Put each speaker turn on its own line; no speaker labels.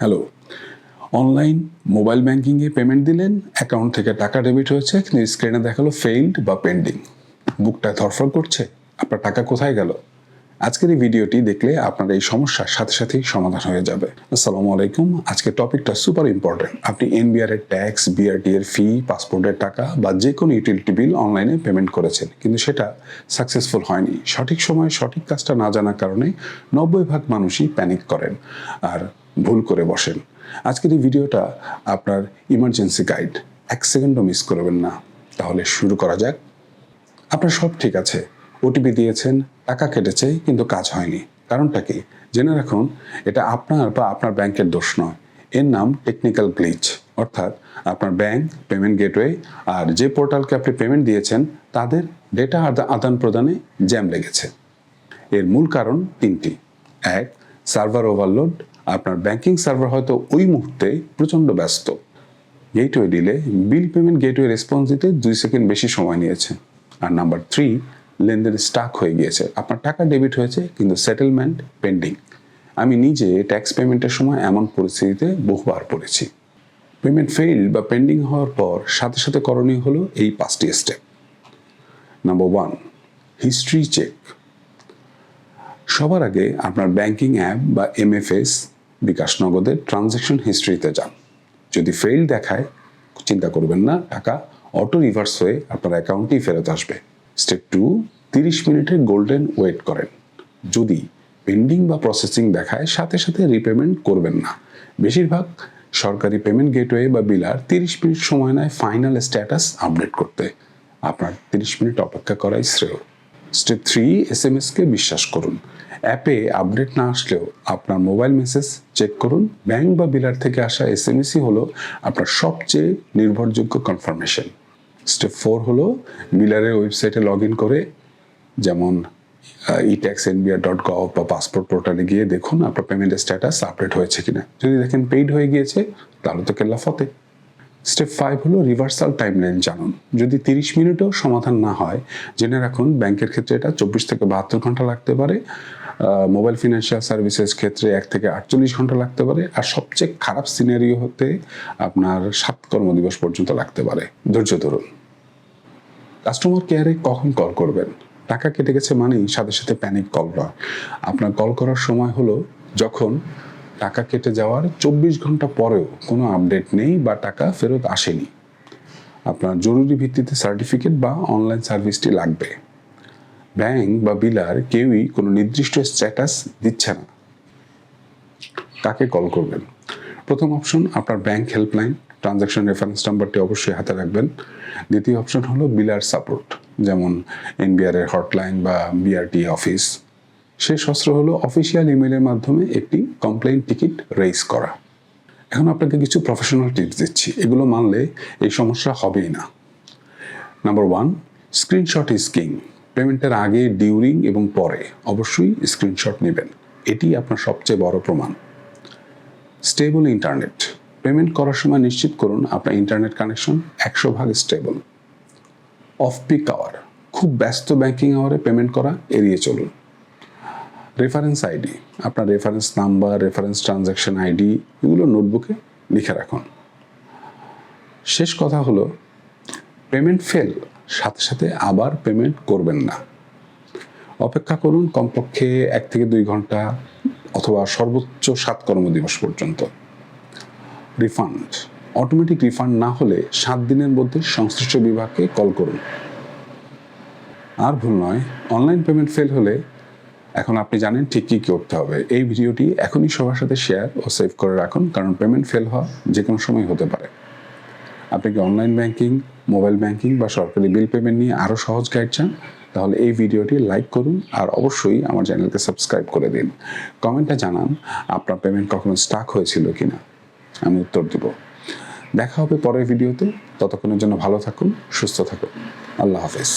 Hello online mobile ব্যাংকিংয়ে payment দিলেন account থেকে টাকা ডেবিট হয়েছে, কিন্তু স্ক্রিনে দেখাল ফেইল্ড বা পেন্ডিং বুকটা ধরফর করছে, আপনার টাকা কোথায় গেল? আজকের এই ভিডিওটি দেখলে আপনার এই সমস্যার সাথে সাথেই সমাধান হয়ে যাবে। আসসালামু আলাইকুম। আজকের টপিকটা সুপার ইম্পর্টেন্ট আপনি এনবিআর এর ট্যাক্স বিআরটি এর ফি পাসপোর্টের টাকা বা যে কোনো ইউটিলিটি বিল অনলাইনে পেমেন্ট করেছেন, কিন্তু সেটা সাকসেসফুল হয়নি। সঠিক সময়ে সঠিক কাজটা না জানার কারণে নব্বই ভাগ মানুষই প্যানিক করেন। আর ভুল করে বসেন। আজকের এই ভিডিওটা আপনার ইমার্জেন্সি গাইড এক সেকেন্ডও মিস করবেন না। তাহলে শুরু করা যাক। আপনার সব ঠিক আছে। ওটিপি দিয়েছেন, টাকা কেটেছে, কিন্তু কাজ হয়নি। কারণটা কি? জেনে রাখুন, এটা আপনার বা আপনার ব্যাংকের দোষ নয়। এর নাম টেকনিক্যাল গ্লিচ অর্থাৎ আপনার ব্যাংক পেমেন্ট গেটওয়ে আর যে পোর্টালকে আপনি পেমেন্ট দিয়েছেন, তাদের ডেটা আদান প্রদানে জ্যাম লেগেছে। এর মূল কারণ তিনটি। এক সার্ভার ওভারলোড আপনার ব্যাংকিং সার্ভার হয়তো ওই মুহূর্তে প্রচণ্ড ব্যস্ত। Gateway delay bill payment gateway response দিতে দুই সেকেন্ড বেশি সময় নিয়েছে। আর নাম্বার থ্রি, লেনদেন স্টাক হয়ে গিয়েছে। আপনার টাকা ডেবিট হয়েছে, কিন্তু সেটেলমেন্ট পেন্ডিং আমি নিজে ট্যাক্স পেমেন্টের সময় এমন পরিস্থিতিতে বহুবার পড়েছি। পেমেন্ট ফেইল বা পেন্ডিং হওয়ার পর সাথে সাথে করণীয় হলো এই পাঁচটি step number one history check সবার আগে আপনার ব্যাংকিং অ্যাপ বা এমএফএস বিকাশ নগদের ট্রানজ্যাকশন হিস্ট্রিতে যান। যদি ফেইল দেখায়, চিন্তা করবেন না, টাকা অটো রিভার্স হয়ে আপনার অ্যাকাউন্টেই ফেরত আসবে। স্টেপ টু তিরিশ মিনিটের গোল্ডেন ওয়েট করেন। যদি পেন্ডিং বা প্রসেসিং দেখায়, সাথে সাথে রিপেমেন্ট করবেন না। বেশিরভাগ সরকারি পেমেন্ট গেটওয়ে বা বিলার তিরিশ মিনিট সময় নেয় ফাইনাল স্ট্যাটাস আপডেট করতে। আপনার তিরিশ মিনিট অপেক্ষা করাই শ্রেয়। স্টেপ থ্রি এস এম এসকে বিশ্বাস করুন। অ্যাপে আপডেট না আসলেও আপনার মোবাইল মেসেজ চেক করুন। ব্যাংক বা বিলার থেকে আসা এস হলো আপনার সবচেয়ে নির্ভরযোগ্য কনফার্মেশন স্টেপ ফোর হলো বিলারের ওয়েবসাইটে লগ ইন করে, যেমন e tax NBR dot gov বা পাসপোর্ট পোর্টালে গিয়ে দেখুন আপনার পেমেন্টের স্ট্যাটাস আপডেট হয়েছে কিনা। যদি দেখেন পেইড হয়ে গিয়েছে, তাহলে তো কেল্লা ফতে। স্টেপ ফাইভ হলো রিভার্সাল টাইমলাইন জানুন। যদি তিরিশ মিনিটও সমাধান না হয়, জেনে রাখুন ব্যাংকের ক্ষেত্রে এটা চব্বিশ থেকে বাহাত্তর ঘণ্টা লাগতে পারে মোবাইল ফিনান্সিয়াল সার্ভিসেস ক্ষেত্রে এক থেকে আটচল্লিশ ঘণ্টা লাগতে পারে, আর সবচেয়ে খারাপ সিনারিও হতে আপনার সাত কর্মদিবস পর্যন্ত লাগতে পারে। ধৈর্য ধরুন। কাস্টমার কেয়ারে কখন কল করবেন? টাকা কেটে গেছে মানেই সাথে সাথে প্যানিক কল নয়। আপনার কল করার সময় হলো যখন টাকা কেটে যাওয়ার চব্বিশ ঘণ্টা পরেও কোনো আপডেট নেই বা টাকা ফেরত আসেনি। আপনার জরুরি ভিত্তিতে সার্টিফিকেট বা অনলাইন সার্ভিসটি লাগবে। ব্যাংক বা বিলার কেউই কোনো নির্দিষ্ট স্ট্যাটাস দিচ্ছে না। কাকে কল করবেন? প্রথম অপশন আপনার ব্যাংক হেল্পলাইন ট্রানজ্যাকশন রেফারেন্স নাম্বারটি অবশ্যই হাতে রাখবেন। দ্বিতীয় অপশন হলো বিলার সাপোর্ট যেমন এনবিআর এর হটলাইন বা বিআরটি অফিস শেষ অস্ত্র হলো অফিসিয়াল ইমেলের মাধ্যমে একটি কমপ্লেইন টিকিট রেইজ করা। এখন আপনাকে কিছু প্রফেশনাল টিপস দিচ্ছি। এগুলো মানলে এই সমস্যা হবেই না। Number one screenshot is king পেমেন্টের আগে ডিউরিং এবং পরে অবশ্যই স্ক্রিনশট নেবেন। এটি আপনার সবচেয়ে বড় প্রমাণ। স্টেবল ইন্টারনেট পেমেন্ট করার সময় নিশ্চিত করুন আপনার ইন্টারনেট কানেকশন একশো ভাগ স্টেবল অফ পিক আওয়ার খুব ব্যস্ত ব্যাংকিং আওয়ারে পেমেন্ট করা এড়িয়ে চলুন। রেফারেন্স আইডি আপনার reference number reference transaction ID এগুলো নোটবুকে লিখে রাখুন। শেষ কথা হলো পেমেন্ট ফেল সাথে সাথে আবার পেমেন্ট করবেন না। অপেক্ষা করুন কমপক্ষে এক থেকে দুই ঘণ্টা অথবা সর্বোচ্চ সাত কর্মদিবস পর্যন্ত। রিফান্ড অটোমেটিক রিফান্ড না হলে সাত দিনের মধ্যে সংশ্লিষ্ট বিভাগকে কল করুন। আর ভুল নয় অনলাইন পেমেন্ট ফেল হলে এখন আপনি জানেন ঠিক কী করতে হবে। এই ভিডিওটি এখনই সবার সাথে শেয়ার ও সেভ করে রাখুন, কারণ পেমেন্ট ফেল হওয়া যে কোনো সময় হতে পারে। আপনি কি অনলাইন ব্যাংকিং মোবাইল ব্যাংকিং বা সরকারি বিল পেমেন্ট নিয়ে আরও সহজ গাইড চান? তাহলে এই ভিডিওটি লাইক করুন আর অবশ্যই আমার চ্যানেলকে সাবস্ক্রাইব করে দিন। কমেন্টে জানান, আপনার পেমেন্ট কখনো স্টাক হয়েছিল কি না আমি উত্তর দেব। দেখা হবে পরের ভিডিওতে। ততক্ষণের জন্য ভালো থাকুন, সুস্থ থাকুন। আল্লাহ হাফেজ।